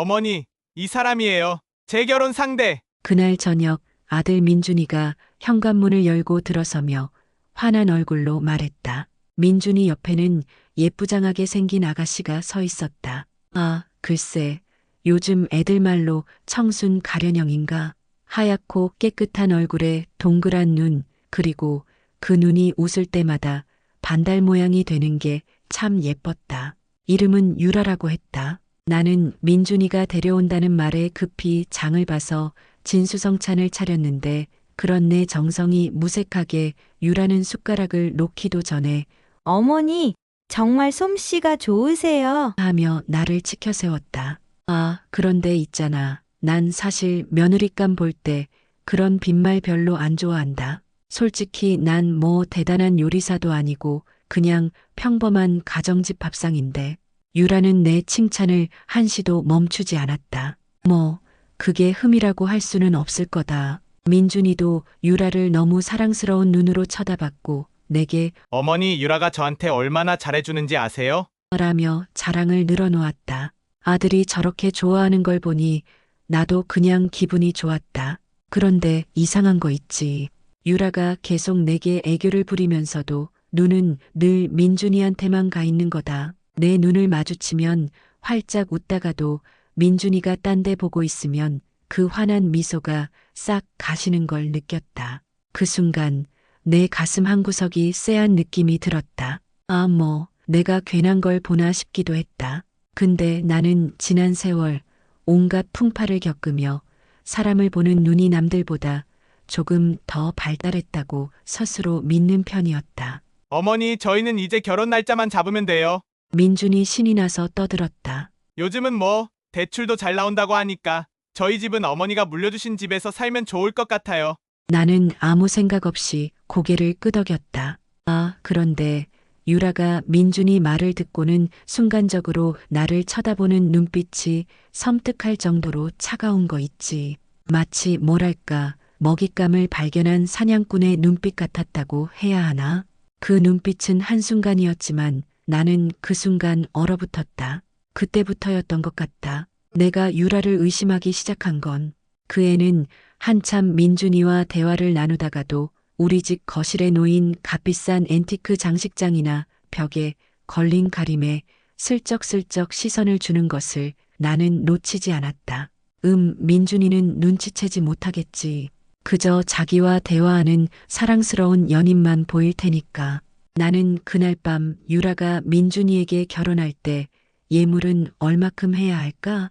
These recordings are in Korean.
어머니, 이 사람이에요. 제 결혼 상대. 그날 저녁 아들 민준이가 현관문을 열고 들어서며 환한 얼굴로 말했다. 민준이 옆에는 예쁘장하게 생긴 아가씨가 서 있었다. 아, 글쎄, 요즘 애들 말로 청순 가련형인가? 하얗고 깨끗한 얼굴에 동그란 눈, 그리고 그 눈이 웃을 때마다 반달 모양이 되는 게 참 예뻤다. 이름은 유라라고 했다. 나는 민준이가 데려온다는 말에 급히 장을 봐서 진수성찬을 차렸는데 그런 내 정성이 무색하게 유라는 숟가락을 놓기도 전에 어머니, 정말 솜씨가 좋으세요. 하며 나를 치켜 세웠다. 아, 그런데 있잖아. 난 사실 며느리감 볼 때 그런 빈말 별로 안 좋아한다. 솔직히 난 뭐 대단한 요리사도 아니고 그냥 평범한 가정집 밥상인데 유라는 내 칭찬을 한시도 멈추지 않았다. 뭐 그게 흠이라고 할 수는 없을 거다. 민준이도 유라를 너무 사랑스러운 눈으로 쳐다봤고 내게 어머니 유라가 저한테 얼마나 잘해주는지 아세요? 라며 자랑을 늘어놓았다. 아들이 저렇게 좋아하는 걸 보니 나도 그냥 기분이 좋았다. 그런데 이상한 거 있지. 유라가 계속 내게 애교를 부리면서도 눈은 늘 민준이한테만 가 있는 거다. 내 눈을 마주치면 활짝 웃다가도 민준이가 딴 데 보고 있으면 그 환한 미소가 싹 가시는 걸 느꼈다. 그 순간 내 가슴 한구석이 쎄한 느낌이 들었다. 아, 뭐, 내가 괜한 걸 보나 싶기도 했다. 근데 나는 지난 세월 온갖 풍파를 겪으며 사람을 보는 눈이 남들보다 조금 더 발달했다고 스스로 믿는 편이었다. 어머니 저희는 이제 결혼 날짜만 잡으면 돼요. 민준이 신이 나서 떠들었다. 요즘은 뭐 대출도 잘 나온다고 하니까 저희 집은 어머니가 물려주신 집에서 살면 좋을 것 같아요. 나는 아무 생각 없이 고개를 끄덕였다. 아, 그런데 유라가 민준이 말을 듣고는 순간적으로 나를 쳐다보는 눈빛이 섬뜩할 정도로 차가운 거 있지. 마치 뭐랄까, 먹잇감을 발견한 사냥꾼의 눈빛 같았다고 해야 하나? 그 눈빛은 한순간이었지만 나는 그 순간 얼어붙었다. 그때부터였던 것 같다. 내가 유라를 의심하기 시작한 건 그 애는 한참 민준이와 대화를 나누다가도 우리 집 거실에 놓인 값비싼 앤티크 장식장이나 벽에 걸린 가림에 슬쩍슬쩍 시선을 주는 것을 나는 놓치지 않았다. 음, 민준이는 눈치채지 못하겠지. 그저 자기와 대화하는 사랑스러운 연인만 보일 테니까. 나는 그날 밤 유라가 민준이에게 결혼할 때 예물은 얼마큼 해야 할까?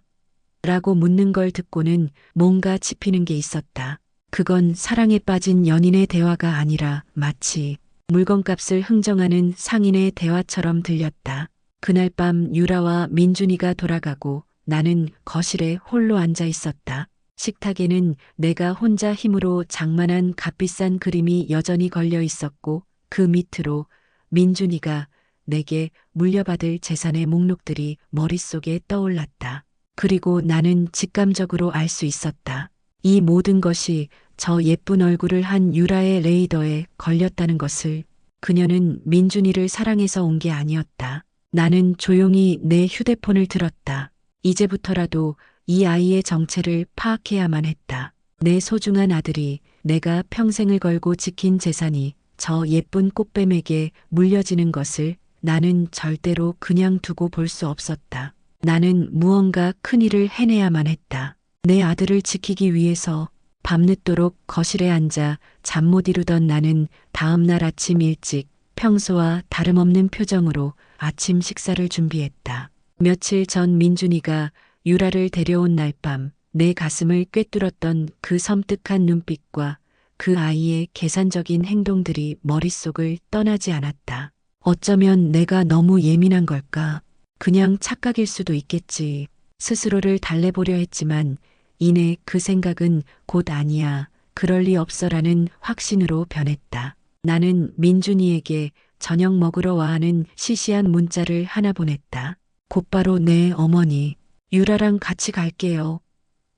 라고 묻는 걸 듣고는 뭔가 짚히는 게 있었다. 그건 사랑에 빠진 연인의 대화가 아니라 마치 물건값을 흥정하는 상인의 대화처럼 들렸다. 그날 밤 유라와 민준이가 돌아가고 나는 거실에 홀로 앉아 있었다. 식탁에는 내가 혼자 힘으로 장만한 값비싼 그림이 여전히 걸려 있었고 그 밑으로 민준이가 내게 물려받을 재산의 목록들이 머릿속에 떠올랐다. 그리고 나는 직감적으로 알 수 있었다. 이 모든 것이 저 예쁜 얼굴을 한 유라의 레이더에 걸렸다는 것을 그녀는 민준이를 사랑해서 온 게 아니었다. 나는 조용히 내 휴대폰을 들었다. 이제부터라도 이 아이의 정체를 파악해야만 했다. 내 소중한 아들이 내가 평생을 걸고 지킨 재산이 저 예쁜 꽃뱀에게 물려지는 것을 나는 절대로 그냥 두고 볼 수 없었다. 나는 무언가 큰 일을 해내야만 했다. 내 아들을 지키기 위해서 밤늦도록 거실에 앉아 잠 못 이루던 나는 다음 날 아침 일찍 평소와 다름없는 표정으로 아침 식사를 준비했다. 며칠 전 민준이가 유라를 데려온 날 밤 내 가슴을 꿰뚫었던 그 섬뜩한 눈빛과 그 아이의 계산적인 행동들이 머릿속을 떠나지 않았다. 어쩌면 내가 너무 예민한 걸까? 그냥 착각일 수도 있겠지. 스스로를 달래보려 했지만 이내 그 생각은 곧 아니야. 그럴 리 없어라는 확신으로 변했다. 나는 민준이에게 저녁 먹으러 와 하는 시시한 문자를 하나 보냈다. 곧바로 내 어머니, 유라랑 같이 갈게요.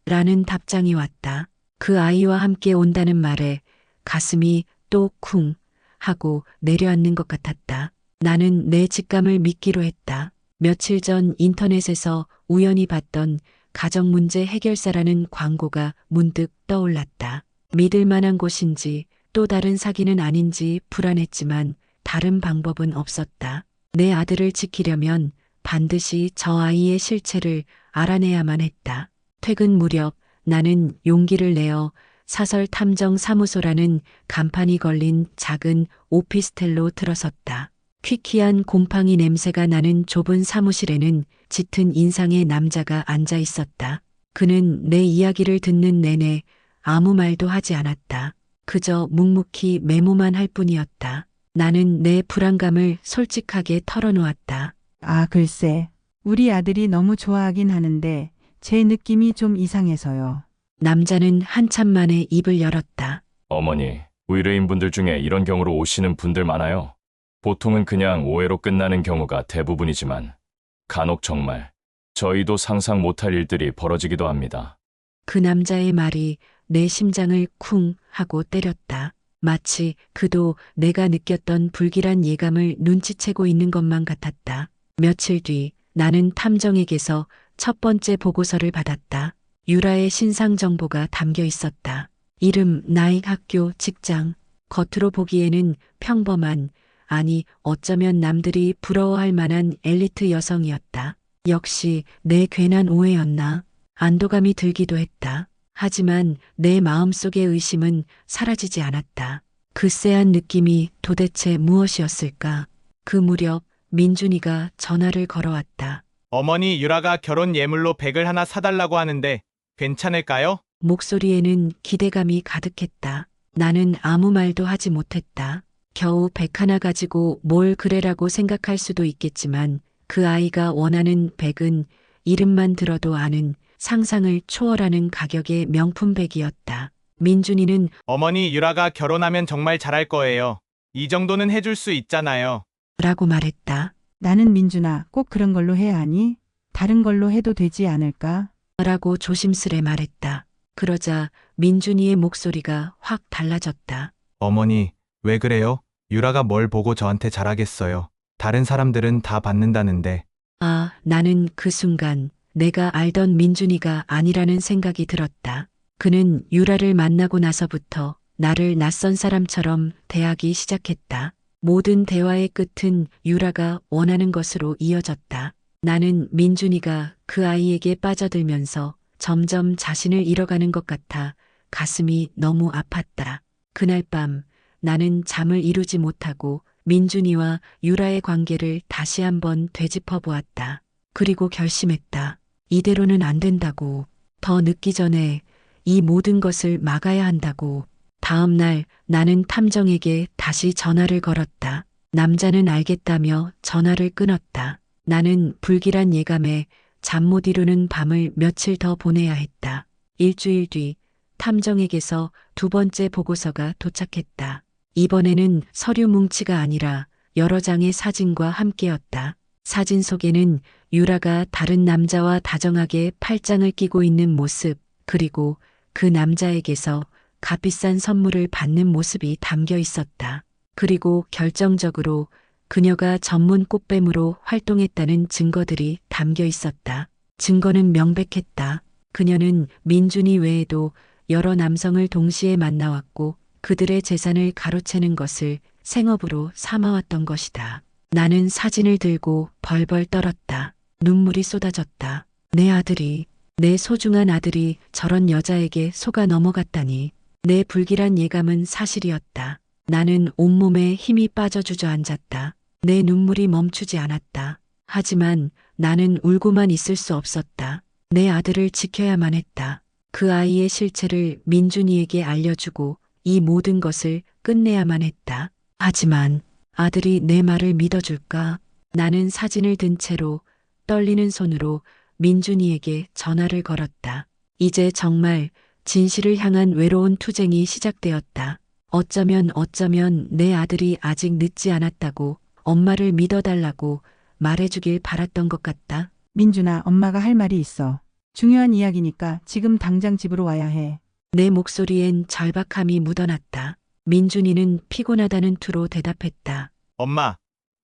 라는 답장이 왔다. 그 아이와 함께 온다는 말에 가슴이 또 쿵 하고 내려앉는 것 같았다. 나는 내 직감을 믿기로 했다. 며칠 전 인터넷에서 우연히 봤던 가정문제 해결사라는 광고가 문득 떠올랐다. 믿을 만한 곳인지 또 다른 사기는 아닌지 불안했지만 다른 방법은 없었다. 내 아들을 지키려면 반드시 저 아이의 실체를 알아내야만 했다. 퇴근 무렵 나는 용기를 내어 사설 탐정 사무소라는 간판이 걸린 작은 오피스텔로 들어섰다. 퀴퀴한 곰팡이 냄새가 나는 좁은 사무실에는 짙은 인상의 남자가 앉아 있었다. 그는 내 이야기를 듣는 내내 아무 말도 하지 않았다. 그저 묵묵히 메모만 할 뿐이었다. 나는 내 불안감을 솔직하게 털어놓았다. 아, 글쎄. 우리 아들이 너무 좋아하긴 하는데 제 느낌이 좀 이상해서요. 남자는 한참 만에 입을 열었다. 어머니, 의뢰인분들 중에 이런 경우로 오시는 분들 많아요. 보통은 그냥 오해로 끝나는 경우가 대부분이지만 간혹 정말 저희도 상상 못할 일들이 벌어지기도 합니다. 그 남자의 말이 내 심장을 쿵 하고 때렸다. 마치 그도 내가 느꼈던 불길한 예감을 눈치채고 있는 것만 같았다. 며칠 뒤 나는 탐정에게서 첫 번째 보고서를 받았다. 유라의 신상 정보가 담겨 있었다. 이름, 나이, 학교, 직장. 겉으로 보기에는 평범한, 아니 어쩌면 남들이 부러워할 만한 엘리트 여성이었다. 역시 내 괜한 오해였나? 안도감이 들기도 했다. 하지만 내 마음속의 의심은 사라지지 않았다. 그 쎄한 느낌이 도대체 무엇이었을까? 그 무렵 민준이가 전화를 걸어왔다. 어머니 유라가 결혼 예물로 백을 하나 사달라고 하는데 괜찮을까요? 목소리에는 기대감이 가득했다. 나는 아무 말도 하지 못했다. 겨우 백 하나 가지고 뭘 그래라고 생각할 수도 있겠지만 그 아이가 원하는 백은 이름만 들어도 아는 상상을 초월하는 가격의 명품 백이었다. 민준이는 어머니 유라가 결혼하면 정말 잘할 거예요. 이 정도는 해줄 수 있잖아요. 라고 말했다. 나는 민준아, 꼭 그런 걸로 해야 하니? 다른 걸로 해도 되지 않을까? 라고 조심스레 말했다. 그러자 민준이의 목소리가 확 달라졌다. 어머니 왜 그래요? 유라가 뭘 보고 저한테 잘하겠어요. 다른 사람들은 다 받는다는데 아, 나는 그 순간 내가 알던 민준이가 아니라는 생각이 들었다. 그는 유라를 만나고 나서부터 나를 낯선 사람처럼 대하기 시작했다. 모든 대화의 끝은 유라가 원하는 것으로 이어졌다. 나는 민준이가 그 아이에게 빠져들면서 점점 자신을 잃어가는 것 같아 가슴이 너무 아팠다. 그날 밤 나는 잠을 이루지 못하고 민준이와 유라의 관계를 다시 한번 되짚어 보았다. 그리고 결심했다. 이대로는 안 된다고. 더 늦기 전에 이 모든 것을 막아야 한다고. 다음 날 나는 탐정에게 다시 전화를 걸었다. 남자는 알겠다며 전화를 끊었다. 나는 불길한 예감에 잠 못 이루는 밤을 며칠 더 보내야 했다. 일주일 뒤 탐정에게서 두 번째 보고서가 도착했다. 이번에는 서류 뭉치가 아니라 여러 장의 사진과 함께였다. 사진 속에는 유라가 다른 남자와 다정하게 팔짱을 끼고 있는 모습, 그리고 그 남자에게서 값비싼 선물을 받는 모습이 담겨 있었다. 그리고 결정적으로 그녀가 전문 꽃뱀으로 활동했다는 증거들이 담겨 있었다. 증거는 명백했다. 그녀는 민준이 외에도 여러 남성을 동시에 만나왔고 그들의 재산을 가로채는 것을 생업으로 삼아왔던 것이다. 나는 사진을 들고 벌벌 떨었다. 눈물이 쏟아졌다. 내 아들이, 내 소중한 아들이 저런 여자에게 속아 넘어갔다니. 내 불길한 예감은 사실이었다. 나는 온몸에 힘이 빠져 주저앉았다. 내 눈물이 멈추지 않았다. 하지만 나는 울고만 있을 수 없었다. 내 아들을 지켜야만 했다. 그 아이의 실체를 민준이에게 알려주고 이 모든 것을 끝내야만 했다. 하지만 아들이 내 말을 믿어줄까? 나는 사진을 든 채로 떨리는 손으로 민준이에게 전화를 걸었다. 이제 정말 진실을 향한 외로운 투쟁이 시작되었다. 어쩌면 어쩌면 내 아들이 아직 늦지 않았다고 엄마를 믿어달라고 말해주길 바랐던 것 같다. 민준아, 엄마가 할 말이 있어. 중요한 이야기니까 지금 당장 집으로 와야 해. 내 목소리엔 절박함이 묻어났다. 민준이는 피곤하다는 투로 대답했다. 엄마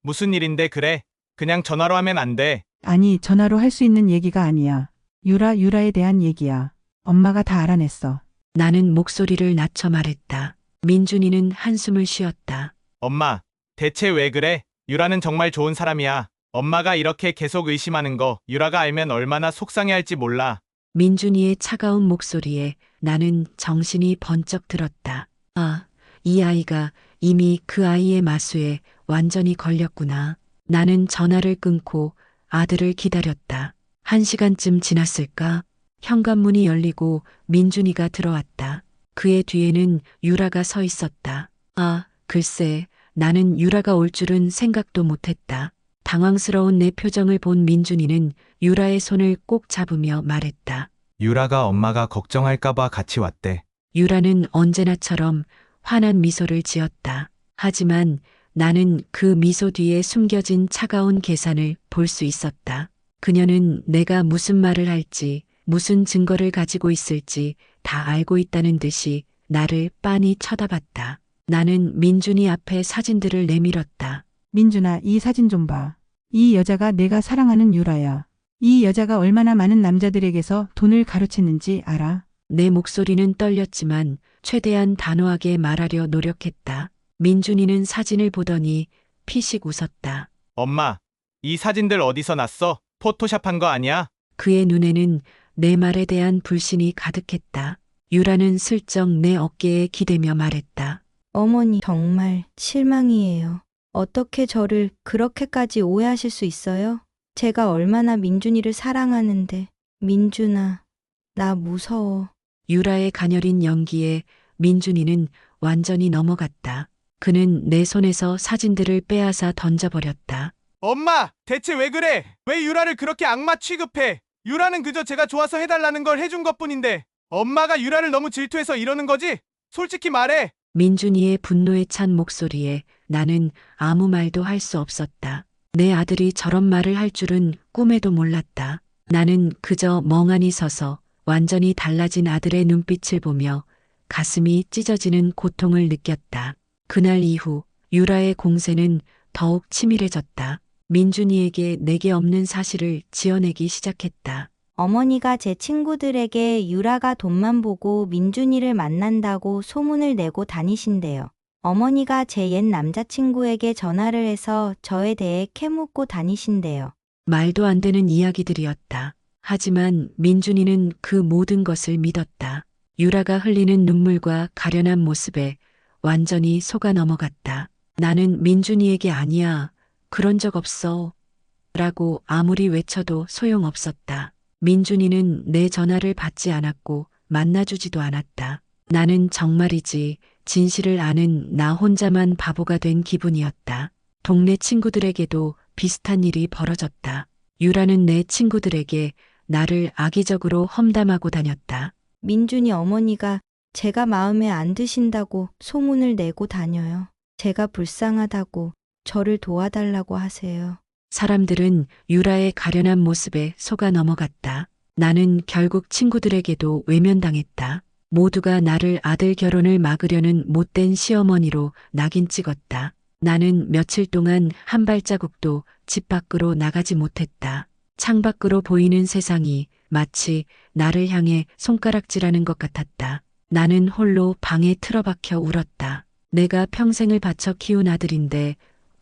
무슨 일인데 그래? 그냥 전화로 하면 안 돼. 아니, 전화로 할 수 있는 얘기가 아니야. 유라, 유라에 대한 얘기야. 엄마가 다 알아냈어. 나는 목소리를 낮춰 말했다. 민준이는 한숨을 쉬었다. 엄마, 대체 왜 그래? 유라는 정말 좋은 사람이야. 엄마가 이렇게 계속 의심하는 거 유라가 알면 얼마나 속상해할지 몰라. 민준이의 차가운 목소리에 나는 정신이 번쩍 들었다. 아, 이 아이가 이미 그 아이의 마수에 완전히 걸렸구나. 나는 전화를 끊고 아들을 기다렸다. 한 시간쯤 지났을까? 현관문이 열리고 민준이가 들어왔다. 그의 뒤에는 유라가 서 있었다. 아, 글쎄, 나는 유라가 올 줄은 생각도 못했다. 당황스러운 내 표정을 본 민준이는 유라의 손을 꼭 잡으며 말했다. 유라가 엄마가 걱정할까봐 같이 왔대. 유라는 언제나처럼 환한 미소를 지었다. 하지만 나는 그 미소 뒤에 숨겨진 차가운 계산을 볼 수 있었다. 그녀는 내가 무슨 말을 할지, 무슨 증거를 가지고 있을지 다 알고 있다는 듯이 나를 빤히 쳐다봤다. 나는 민준이 앞에 사진들을 내밀었다. 민준아, 이 사진 좀 봐. 이 여자가 내가 사랑하는 유라야. 이 여자가 얼마나 많은 남자들에게서 돈을 가로챘는지 알아? 내 목소리는 떨렸지만 최대한 단호하게 말하려 노력했다. 민준이는 사진을 보더니 피식 웃었다. 엄마, 이 사진들 어디서 났어? 포토샵 한 거 아니야? 그의 눈에는 내 말에 대한 불신이 가득했다. 유라는 슬쩍 내 어깨에 기대며 말했다. 어머니, 정말 실망이에요. 어떻게 저를 그렇게까지 오해하실 수 있어요? 제가 얼마나 민준이를 사랑하는데. 민준아, 나 무서워. 유라의 가녀린 연기에 민준이는 완전히 넘어갔다. 그는 내 손에서 사진들을 빼앗아 던져버렸다. 엄마, 대체 왜 그래? 왜 유라를 그렇게 악마 취급해? 유라는 그저 제가 좋아서 해달라는 걸 해준 것 뿐인데. 엄마가 유라를 너무 질투해서 이러는 거지? 솔직히 말해. 민준이의 분노에 찬 목소리에 나는 아무 말도 할 수 없었다. 내 아들이 저런 말을 할 줄은 꿈에도 몰랐다. 나는 그저 멍하니 서서 완전히 달라진 아들의 눈빛을 보며 가슴이 찢어지는 고통을 느꼈다. 그날 이후 유라의 공세는 더욱 치밀해졌다. 민준이에게 내게 없는 사실을 지어내기 시작했다. 어머니가 제 친구들에게 유라가 돈만 보고 민준이를 만난다고 소문을 내고 다니신대요. 어머니가 제 옛 남자친구에게 전화를 해서 저에 대해 캐묻고 다니신대요. 말도 안 되는 이야기들이었다. 하지만 민준이는 그 모든 것을 믿었다. 유라가 흘리는 눈물과 가련한 모습에 완전히 속아 넘어갔다. 나는 민준이에게 아니야. 그런 적 없어. 라고 아무리 외쳐도 소용없었다. 민준이는 내 전화를 받지 않았고 만나주지도 않았다. 나는 정말이지 진실을 아는 나 혼자만 바보가 된 기분이었다. 동네 친구들에게도 비슷한 일이 벌어졌다. 유라는 내 친구들에게 나를 악의적으로 험담하고 다녔다. 민준이 어머니가 제가 마음에 안 드신다고 소문을 내고 다녀요. 제가 불쌍하다고 저를 도와달라고 하세요. 사람들은 유라의 가련한 모습에 속아 넘어갔다. 나는 결국 친구들에게도 외면당했다. 모두가 나를 아들 결혼을 막으려는 못된 시어머니로 낙인 찍었다. 나는 며칠 동안 한 발자국도 집 밖으로 나가지 못했다. 창밖으로 보이는 세상이 마치 나를 향해 손가락질하는 것 같았다. 나는 홀로 방에 틀어박혀 울었다. 내가 평생을 바쳐 키운 아들인데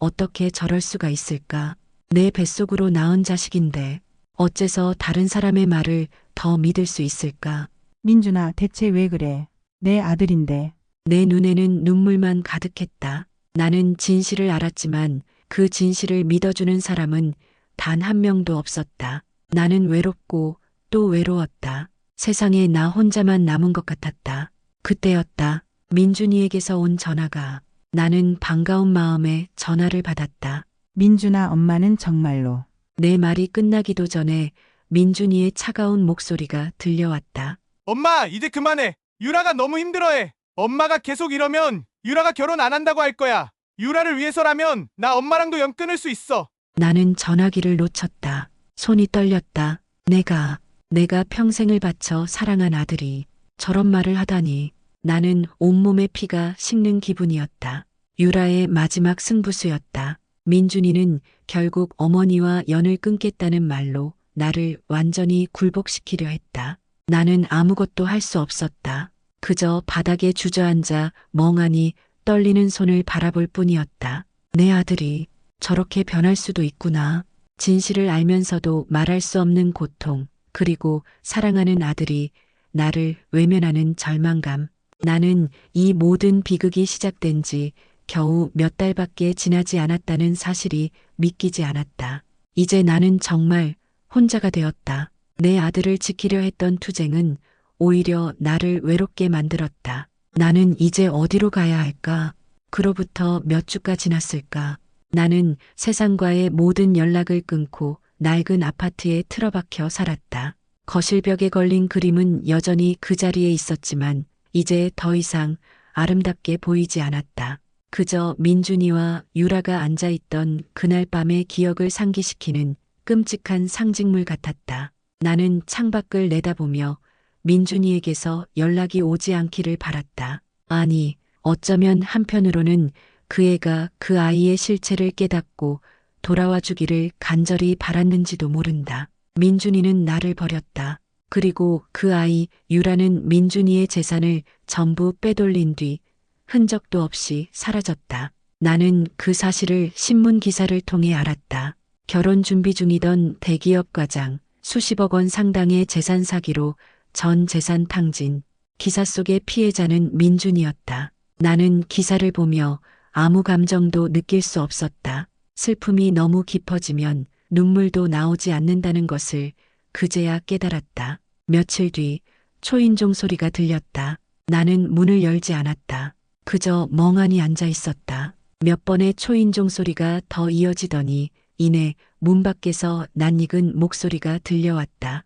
어떻게 저럴 수가 있을까? 내 뱃속으로 낳은 자식인데 어째서 다른 사람의 말을 더 믿을 수 있을까? 민준아, 대체 왜 그래? 내 아들인데. 내 눈에는 눈물만 가득했다. 나는 진실을 알았지만 그 진실을 믿어주는 사람은 단 한 명도 없었다. 나는 외롭고 또 외로웠다. 세상에 나 혼자만 남은 것 같았다. 그때였다. 민준이에게서 온 전화가 나는 반가운 마음에 전화를 받았다. 민준아, 엄마는 정말로. 내 말이 끝나기도 전에 민준이의 차가운 목소리가 들려왔다. 엄마, 이제 그만해. 유라가 너무 힘들어해. 엄마가 계속 이러면 유라가 결혼 안 한다고 할 거야. 유라를 위해서라면 나 엄마랑도 연 끊을 수 있어. 나는 전화기를 놓쳤다. 손이 떨렸다. 내가, 내가 평생을 바쳐 사랑한 아들이 저런 말을 하다니. 나는 온몸의 피가 식는 기분이었다. 유라의 마지막 승부수였다. 민준이는 결국 어머니와 연을 끊겠다는 말로 나를 완전히 굴복시키려 했다. 나는 아무것도 할 수 없었다. 그저 바닥에 주저앉아 멍하니 떨리는 손을 바라볼 뿐이었다. 내 아들이 저렇게 변할 수도 있구나. 진실을 알면서도 말할 수 없는 고통, 그리고 사랑하는 아들이 나를 외면하는 절망감. 나는 이 모든 비극이 시작된 지 겨우 몇 달밖에 지나지 않았다는 사실이 믿기지 않았다. 이제 나는 정말 혼자가 되었다. 내 아들을 지키려 했던 투쟁은 오히려 나를 외롭게 만들었다. 나는 이제 어디로 가야 할까? 그로부터 몇 주가 지났을까? 나는 세상과의 모든 연락을 끊고 낡은 아파트에 틀어박혀 살았다. 거실벽에 걸린 그림은 여전히 그 자리에 있었지만 이제 더 이상 아름답게 보이지 않았다. 그저 민준이와 유라가 앉아있던 그날 밤의 기억을 상기시키는 끔찍한 상징물 같았다. 나는 창밖을 내다보며 민준이에게서 연락이 오지 않기를 바랐다. 아니, 어쩌면 한편으로는 그 애가 그 아이의 실체를 깨닫고 돌아와 주기를 간절히 바랐는지도 모른다. 민준이는 나를 버렸다. 그리고 그 아이 유라는 민준이의 재산을 전부 빼돌린 뒤 흔적도 없이 사라졌다. 나는 그 사실을 신문 기사를 통해 알았다. 결혼 준비 중이던 대기업 과장, 수십억 원 상당의 재산 사기로 전 재산 탕진. 기사 속의 피해자는 민준이었다. 나는 기사를 보며 아무 감정도 느낄 수 없었다. 슬픔이 너무 깊어지면 눈물도 나오지 않는다는 것을 그제야 깨달았다. 며칠 뒤 초인종 소리가 들렸다. 나는 문을 열지 않았다. 그저 멍하니 앉아 있었다. 몇 번의 초인종 소리가 더 이어지더니 이내 문 밖에서 낯익은 목소리가 들려왔다.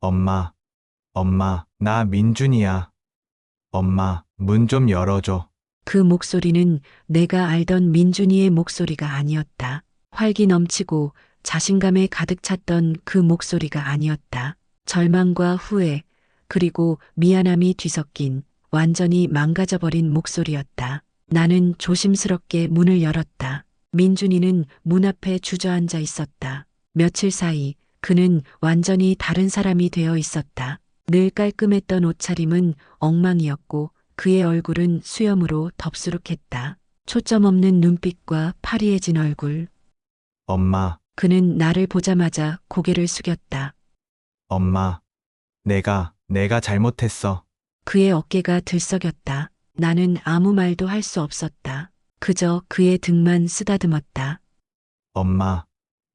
엄마, 엄마, 나 민준이야. 엄마, 문 좀 열어줘. 그 목소리는 내가 알던 민준이의 목소리가 아니었다. 활기 넘치고 자신감에 가득 찼던 그 목소리가 아니었다. 절망과 후회, 그리고 미안함이 뒤섞인 완전히 망가져버린 목소리였다. 나는 조심스럽게 문을 열었다. 민준이는 문 앞에 주저앉아 있었다. 며칠 사이 그는 완전히 다른 사람이 되어 있었다. 늘 깔끔했던 옷차림은 엉망이었고 그의 얼굴은 수염으로 덥수룩했다. 초점 없는 눈빛과 파리해진 얼굴. 엄마, 그는 나를 보자마자 고개를 숙였다. 엄마. 내가, 내가 잘못했어. 그의 어깨가 들썩였다. 나는 아무 말도 할 수 없었다. 그저 그의 등만 쓰다듬었다. 엄마,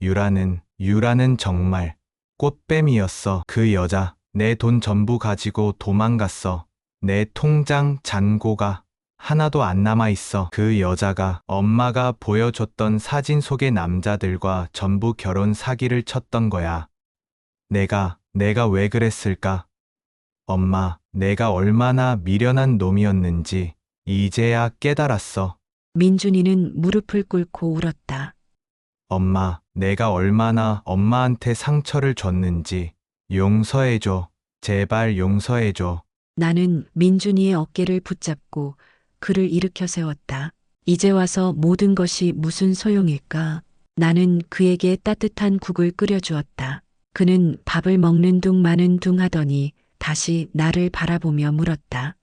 유라는, 유라는 정말 꽃뱀이었어. 그 여자, 내 돈 전부 가지고 도망갔어. 내 통장 잔고가 하나도 안 남아 있어. 그 여자가 엄마가 보여줬던 사진 속의 남자들과 전부 결혼 사기를 쳤던 거야. 내가, 내가 왜 그랬을까? 엄마, 내가 얼마나 미련한 놈이었는지 이제야 깨달았어. 민준이는 무릎을 꿇고 울었다. 엄마, 내가 얼마나 엄마한테 상처를 줬는지 용서해줘. 제발 용서해줘. 나는 민준이의 어깨를 붙잡고 그를 일으켜 세웠다. 이제 와서 모든 것이 무슨 소용일까? 나는 그에게 따뜻한 국을 끓여주었다. 그는 밥을 먹는 둥 마는 둥 하더니 다시 나를 바라보며 물었다.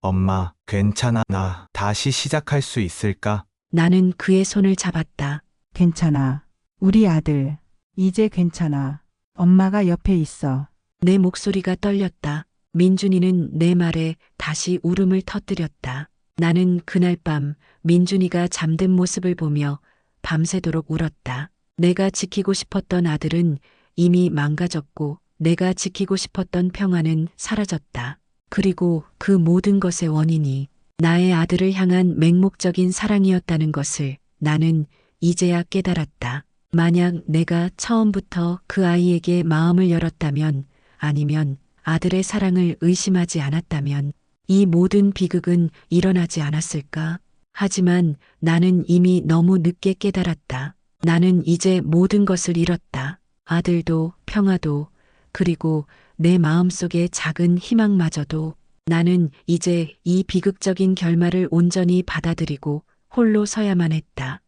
엄마, 괜찮아. 나 다시 시작할 수 있을까? 나는 그의 손을 잡았다. 괜찮아. 우리 아들. 이제 괜찮아. 엄마가 옆에 있어. 내 목소리가 떨렸다. 민준이는 내 말에 다시 울음을 터뜨렸다. 나는 그날 밤 민준이가 잠든 모습을 보며 밤새도록 울었다. 내가 지키고 싶었던 아들은 이미 망가졌고 내가 지키고 싶었던 평화는 사라졌다. 그리고 그 모든 것의 원인이 나의 아들을 향한 맹목적인 사랑이었다는 것을 나는 이제야 깨달았다. 만약 내가 처음부터 그 아이에게 마음을 열었다면 아니면 아들의 사랑을 의심하지 않았다면 이 모든 비극은 일어나지 않았을까? 하지만 나는 이미 너무 늦게 깨달았다. 나는 이제 모든 것을 잃었다. 아들도 평화도 그리고 내 마음속의 작은 희망마저도 나는 이제 이 비극적인 결말을 온전히 받아들이고 홀로 서야만 했다.